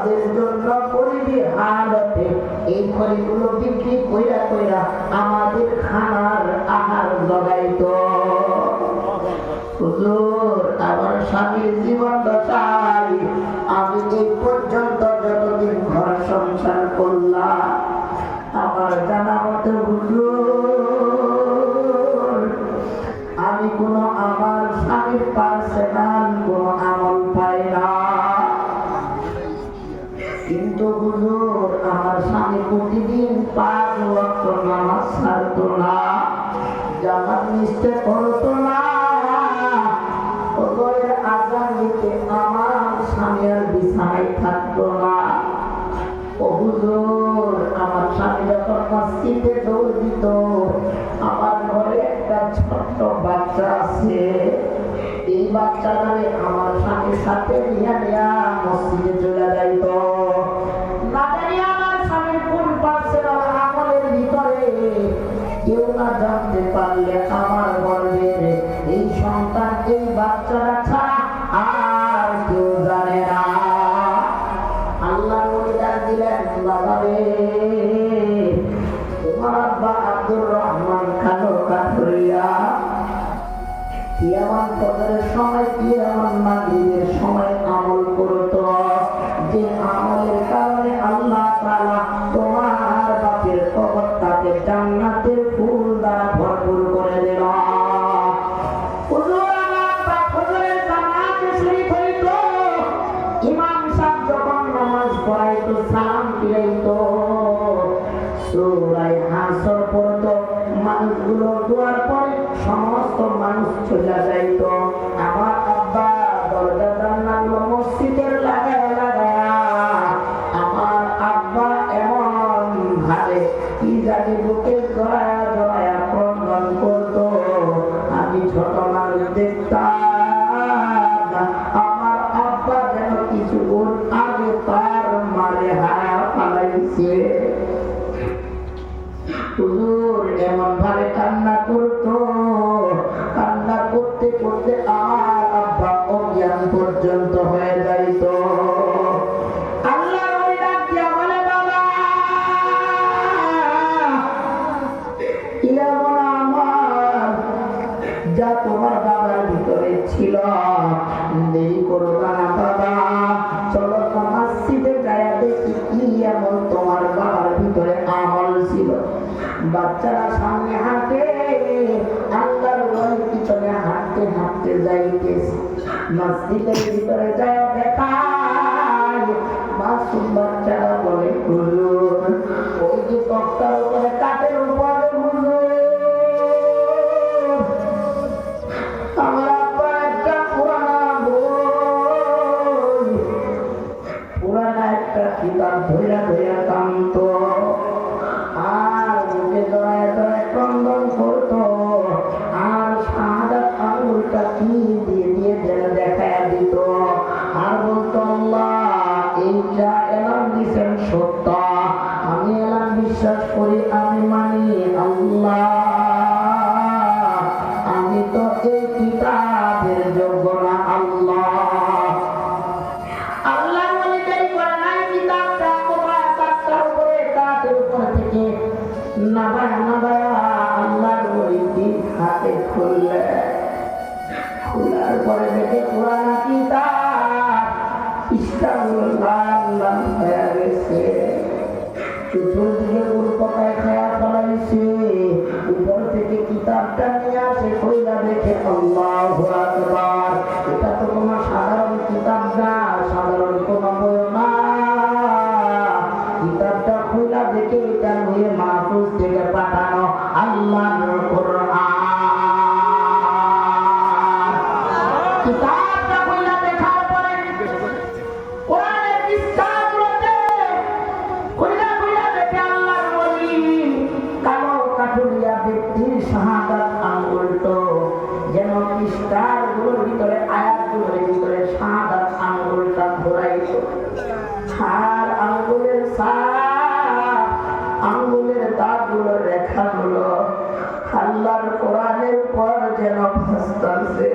তাদের জন্য গরিবী হালতে। এই খড়িগুলো বিক্রি কইরা কইরা আমাদের খানার আহার জগাইতো। হুজুর, আমার স্বামীর জীবন দশাই আমি এই পর্যন্ত যতদিন ঘর সংসার করলাম, আমার জানা মতো হুজুর, আমি কোনো আমার স্বামীর পার্সোনাল কোনো প্রতিদিন পাঁচ লক্ষ নামাজ ছাড়তো না, জামাত নিশ্চয় করতো না। ওগরের আজান দিতে আমার স্বামী আর বিছানায় থাকতো না। ও হুজুর, আমার স্বামী যখন মসজিদে দৌড় দিত, আমার ঘরে একটা ছোট্ট বাচ্চা আছে। এই বাচ্চাটারে আমার স্বামীর সাথে নিয়ে নিয়া মসজিদে চলে যাইত না জানি আমার স্বামীর কোন পার্সোনাল আমলের ভিতরে কেউ না জানতে পারলে আমার গর্বের এই সন্তান, এই বাচ্চারা ছাড়া আর কেউ জানে না। আল্লাহ দিলেন তোমার আব্বা আব্দুর দোয়ার পরে সমস্ত মানুষ চলে যাইতো। আমার আব্বা দরজা জানলা মসজিদের লাগায় লাগায়া। আমার আব্বা এমন ভাবে কি জানি বুকে জড়ায়া জড়ায়া ক্রন্দন করতো। আমি ছোট মানুষ দেখতাম। আমার তার মারে হায়া পালাইছে কান্না করতো। কান্না করতে করতে আমার আব্বা অজ্ঞান পর্যন্ত হয়ে যাইত। আল্লাহ নবী ডাক দিয়া বলে, "বাবা, ইলামন আমার যা তোমার বাবার ভিতরে ছিল দেরি করো বাচ্চারা সামনে হাঁটে, আল্লাহর ওয়ালি পিছনে হাঁটতে হাঁটতে যাইতেছে। মসজিদের ভিতরে যায় দেখায়, মাসুম বাচ্চারা বলে ওই যে তক্তার উপরে করি আমি মানি আল্লাহ। আমি তো এই কিতাবের যোগ্য না আল্লাহ। আল্লাহ দেরি করে নাই কিতাবটা কোথায়? তাকটার উপরে তাকের উপর খোলার পরে দেখে পুরানা কিতাব। লাল লাল হয়ে পৃষ্ঠারগুলোর ভিতরে আয়াতগুলোর ভিতরে শাহাদাত আঙ্গুলটা ঘোরাইতো আর আঙ্গুলের সাপ আঙ্গুলের দাগগুলো, রেখাগুলো আল্লাহর কোরআনের পর যেন ভাসতাছে।